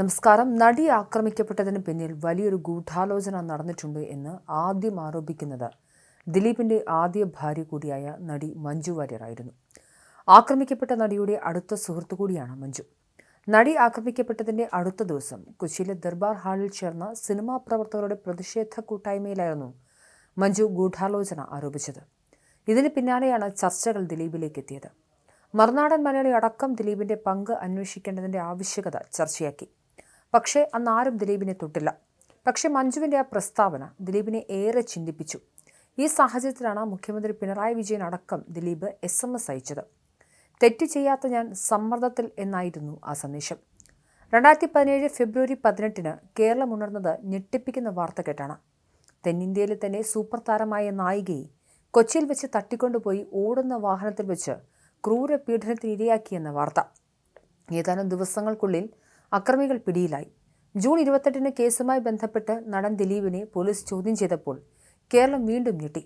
നമസ്കാരം. നടി ആക്രമിക്കപ്പെട്ടതിന് പിന്നിൽ വലിയൊരു ഗൂഢാലോചന നടന്നിട്ടുണ്ട് എന്ന് ആദ്യം ആരോപിക്കുന്നത് ദിലീപിന്റെ ആദ്യ ഭാര്യ കൂടിയായ നടി മഞ്ജു വാര്യറായിരുന്നു ആക്രമിക്കപ്പെട്ട നടിയുടെ അടുത്ത സുഹൃത്തു കൂടിയാണ് മഞ്ജു. നടി ആക്രമിക്കപ്പെട്ടതിന്റെ അടുത്ത ദിവസം കൊച്ചിയിലെ ദർബാർ ഹാളിൽ ചേർന്ന സിനിമാ പ്രവർത്തകരുടെ പ്രതിഷേധ കൂട്ടായ്മയിലായിരുന്നു മഞ്ജു ഗൂഢാലോചന ആരോപിച്ചത്. ഇതിന് പിന്നാലെയാണ് ചർച്ചകൾ ദിലീപിലേക്ക് എത്തിയത്. മറുനാടൻ മലയാളി അടക്കം ദിലീപിന്റെ പങ്ക് അന്വേഷിക്കേണ്ടതിന്റെ ആവശ്യകത ചർച്ചയാക്കി. പക്ഷേ അന്ന് ആരും ദിലീപിനെ തൊട്ടില്ല. പക്ഷേ മഞ്ജുവിന്റെ ആ പ്രസ്താവന ദിലീപിനെ ഏറെ ചിന്തിപ്പിച്ചു. ഈ സാഹചര്യത്തിലാണ് മുഖ്യമന്ത്രി പിണറായി വിജയൻ അടക്കം ദിലീപ് എസ് എം എസ് അയച്ചത്. തെറ്റ് ചെയ്യാത്ത ഞാൻ സമ്മർദ്ദത്തിൽ എന്നായിരുന്നു ആ സന്ദേശം. രണ്ടായിരത്തി പതിനേഴ് ഫെബ്രുവരി പതിനെട്ടിന് കേരളം ഉണർന്നത് ഞെട്ടിപ്പിക്കുന്ന വാർത്ത കേട്ടാണ്. തെന്നിന്ത്യയിലെ തന്നെ സൂപ്പർ താരമായ നായികയെ കൊച്ചിയിൽ വെച്ച് തട്ടിക്കൊണ്ടുപോയി ഓടുന്ന വാഹനത്തിൽ വെച്ച് ക്രൂര പീഡനത്തിന് ഇരയാക്കിയെന്ന വാർത്ത. ഏതാനും ദിവസങ്ങൾക്കുള്ളിൽ അക്രമികൾ പിടിയിലായി. ജൂൺ ഇരുപത്തെട്ടിന് കേസുമായി ബന്ധപ്പെട്ട് നടൻ ദിലീപിനെ പോലീസ് ചോദ്യം ചെയ്തപ്പോൾ കേരളം വീണ്ടും ഞെട്ടി.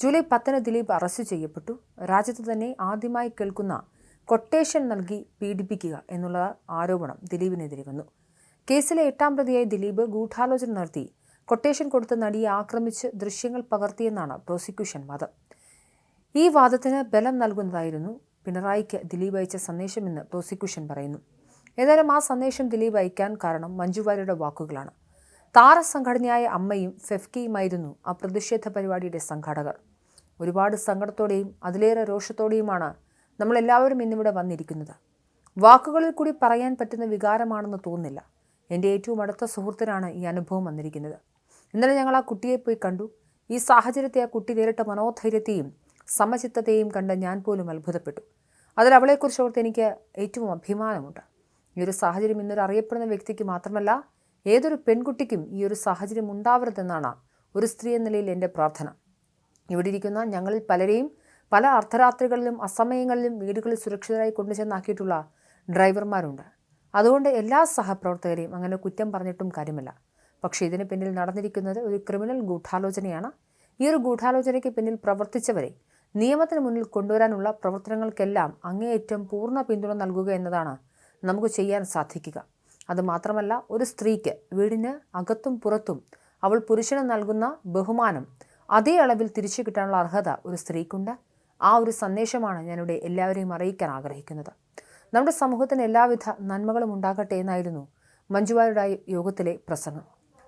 ജൂലൈ പത്തിന് ദിലീപ് അറസ്റ്റ് ചെയ്യപ്പെട്ടു. രാജ്യത്ത് തന്നെ ആദ്യമായി കേൾക്കുന്ന കൊട്ടേഷൻ നൽകി പീഡിപ്പിക്കുക എന്നുള്ള ആരോപണം ദിലീപിനെതിരെ വന്നു. കേസിലെ എട്ടാം പ്രതിയായി ദിലീപ് ഗൂഢാലോചന നടത്തി കൊട്ടേഷൻ കൊടുത്ത നടിയെ ആക്രമിച്ച് ദൃശ്യങ്ങൾ പകർത്തിയെന്നാണ് പ്രോസിക്യൂഷൻ വാദം. ഈ വാദത്തിന് ബലം നൽകുന്നതായിരുന്നു പിണറായിക്ക് ദിലീപ് അയച്ച സന്ദേശമെന്ന് പ്രോസിക്യൂഷൻ പറയുന്നു. ഏതായാലും ആ സന്ദേശം ദിലീപ് അയക്കാൻ കാരണം മഞ്ജുവാര്യയുടെ വാക്കുകളാണ്. താരസംഘടനയായ അമ്മയും ഫെഫ്കിയുമായിരുന്നു ആ പ്രതിഷേധ പരിപാടിയുടെ സംഘാടകർ. ഒരുപാട് സങ്കടത്തോടെയും അതിലേറെ രോഷത്തോടെയുമാണ് നമ്മളെല്ലാവരും ഇന്നിവിടെ വന്നിരിക്കുന്നത്. വാക്കുകളിൽ കൂടി പറയാൻ പറ്റുന്ന വികാരമാണെന്ന് തോന്നുന്നില്ല. എന്റെ ഏറ്റവും അടുത്ത സുഹൃത്തിനാണ് ഈ അനുഭവം വന്നിരിക്കുന്നത്. ഇന്നലെ ഞങ്ങൾ ആ കുട്ടിയെ പോയി കണ്ടു. ഈ സാഹചര്യത്തെ ആ കുട്ടി നേരിട്ട മനോധൈര്യത്തെയും സമചിത്തത്തെയും കണ്ട് ഞാൻ പോലും അത്ഭുതപ്പെട്ടു. അതിൽ അവളെക്കുറിച്ച് ഓർത്ത് എനിക്ക് ഏറ്റവും അഭിമാനമുണ്ട്. ഈ ഒരു സാഹചര്യം ഇന്നൊരു അറിയപ്പെടുന്ന വ്യക്തിക്ക് മാത്രമല്ല ഏതൊരു പെൺകുട്ടിക്കും ഈ ഒരു സാഹചര്യം ഉണ്ടാവരുതെന്നാണ് ഒരു സ്ത്രീ എന്ന നിലയിൽ എന്റെ പ്രാർത്ഥന. ഇവിടെ ഇരിക്കുന്ന ഞങ്ങളിൽ പലരെയും പല അർദ്ധരാത്രികളിലും അസമയങ്ങളിലും വീടുകളിൽ സുരക്ഷിതരായി കൊണ്ടുചെന്നാക്കിയിട്ടുള്ള ഡ്രൈവർമാരുണ്ട്. അതുകൊണ്ട് എല്ലാ സഹപ്രവർത്തകരെയും അങ്ങനെ കുറ്റം പറഞ്ഞിട്ടും കാര്യമല്ല. പക്ഷേ ഇതിന് പിന്നിൽ നടന്നിരിക്കുന്നത് ഒരു ക്രിമിനൽ ഗൂഢാലോചനയാണ്. ഈ ഒരു ഗൂഢാലോചനയ്ക്ക് പിന്നിൽ പ്രവർത്തിച്ചവരെ നിയമത്തിന് മുന്നിൽ കൊണ്ടുവരാനുള്ള പ്രവർത്തനങ്ങൾക്കെല്ലാം അങ്ങേയറ്റം പൂർണ പിന്തുണ നൽകുക എന്നതാണ് നമുക്ക് ചെയ്യാൻ സാധിക്കുക. അതുമാത്രമല്ല ഒരു സ്ത്രീക്ക് വീടിന് അകത്തും പുറത്തും അവൾ പുരുഷന് നൽകുന്ന ബഹുമാനം അതേ അളവിൽ തിരിച്ചു കിട്ടാനുള്ള അർഹത ഒരു സ്ത്രീക്കുണ്ട്. ആ ഒരു സന്ദേശമാണ് ഞാനിവിടെ എല്ലാവരെയും അറിയിക്കാൻ ആഗ്രഹിക്കുന്നത്. നമ്മുടെ സമൂഹത്തിന് എല്ലാവിധ നന്മകളും ഉണ്ടാകട്ടെ എന്നായിരുന്നു മഞ്ജുവാരുടെ യോഗത്തിലെ പ്രസംഗം.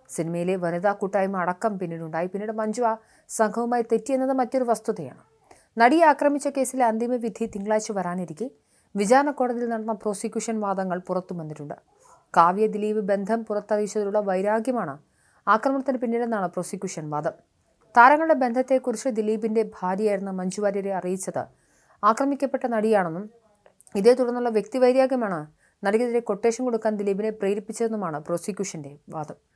സിനിമയിലെ വനിതാ കൂട്ടായ്മ അടക്കം പിന്നീടുണ്ടായി. പിന്നീട് മഞ്ജു ആ സംഘവുമായി തെറ്റിയെന്നത് മറ്റൊരു വസ്തുതയാണ്. നടിയെ ആക്രമിച്ച കേസിലെ അന്തിമ വിധി തിങ്കളാഴ്ച വരാനിരിക്കെ വിചാരണ കോടതിയിൽ നടന്ന പ്രോസിക്യൂഷൻ വാദങ്ങൾ പുറത്തു വന്നിട്ടുണ്ട്. കാവ്യ ദിലീപ് ബന്ധം പുറത്തറിയിച്ചതിലുള്ള വൈരാഗ്യമാണ് ആക്രമണത്തിന് പിന്നിലെന്നാണ് പ്രോസിക്യൂഷൻ വാദം. താരങ്ങളുടെ ബന്ധത്തെക്കുറിച്ച് ദിലീപിന്റെ ഭാര്യയായിരുന്ന മഞ്ജു വാര്യരെ അറിയിച്ചത് ആക്രമിക്കപ്പെട്ട നടിയാണെന്നും ഇതേ തുടർന്നുള്ള വ്യക്തിവൈരാഗ്യമാണ് നടിക്കെതിരെ കൊട്ടേഷൻ കൊടുക്കാൻ ദിലീപിനെ പ്രേരിപ്പിച്ചതെന്നുമാണ് പ്രോസിക്യൂഷന്റെ വാദം.